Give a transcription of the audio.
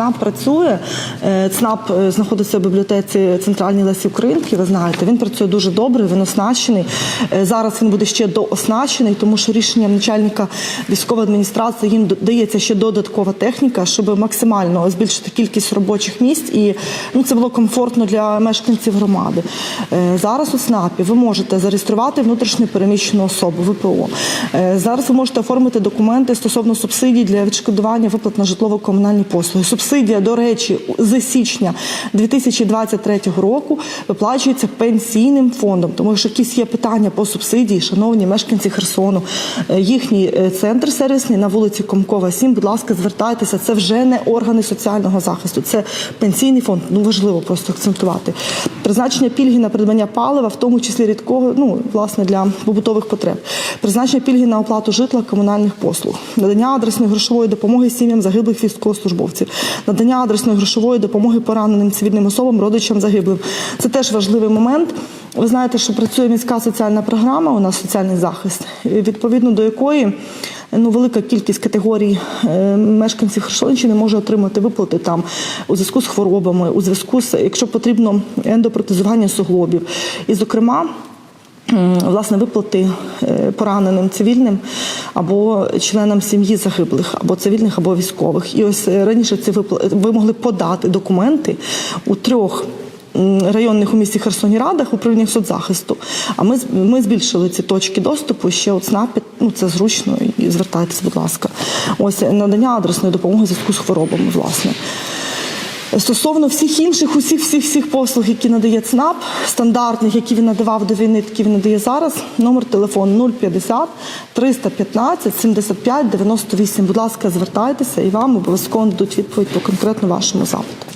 ЦНАП працює. Е, ЦНАП е, знаходиться в бібліотеці Центральній Лесі Українки. Ви знаєте, він працює дуже добре, він оснащений. Е, Зараз він буде ще дооснащений, тому що рішенням начальника військової адміністрації їм дається ще додаткова техніка, щоб максимально збільшити кількість робочих місць і ну це було комфортно для мешканців громади. Зараз у ЦНАПі ви можете зареєструвати внутрішньо переміщену особу ВПО. Зараз ви можете оформити документи стосовно субсидій для відшкодування виплат на житлово-комунальні послуги. Субсидія, до речі, з січня 2023 року виплачується пенсійним фондом. Тому що якісь є питання по субсидії, шановні мешканці Херсону, е, їхній е, центр сервісний на вулиці Комкова, 7, будь ласка, звертайтеся. Це вже не органи соціального захисту, це пенсійний фонд. Ну важливо просто акцентувати. Призначення пільги на придбання палива, в тому числі рідкого, ну власне для побутових потреб, призначення пільги на оплату житла, комунальних послуг, надання адресної грошової допомоги сім'ям загиблих військовослужбовців, надання адресної грошової допомоги пораненим цивільним особам, родичам загиблим. Це теж важливий момент. Ви знаєте, що працює міська соціальна програма, у нас соціальний захист, відповідно до якої ну, велика кількість категорій е, мешканців Херсонщини може отримати виплати там у зв'язку з хворобами, у зв'язку з, якщо потрібно, ендопротезування суглобів. І, зокрема, власне, виплати е, пораненим цивільним або членам сім'ї загиблих, або цивільних, або військових. І ось е, раніше ці виплати ви могли подати документи у трьох районних у місті Херсоні радах управліннях соцзахисту. А ми ми збільшили ці точки доступу ще от ЦНАПі. Ну це зручно і звертайтесь, будь ласка. Ось е, надання адресної допомоги в зв'язку з хворобами, власне. Стосовно всіх інших, усіх всіх всіх послуг, які надає ЦНАП, стандартних, які він надавав до війни, які він надає зараз. Номер телефону 050 315 75 98. Будь ласка, звертайтеся і вам обов'язково дадуть відповідь по конкретно вашому запиту.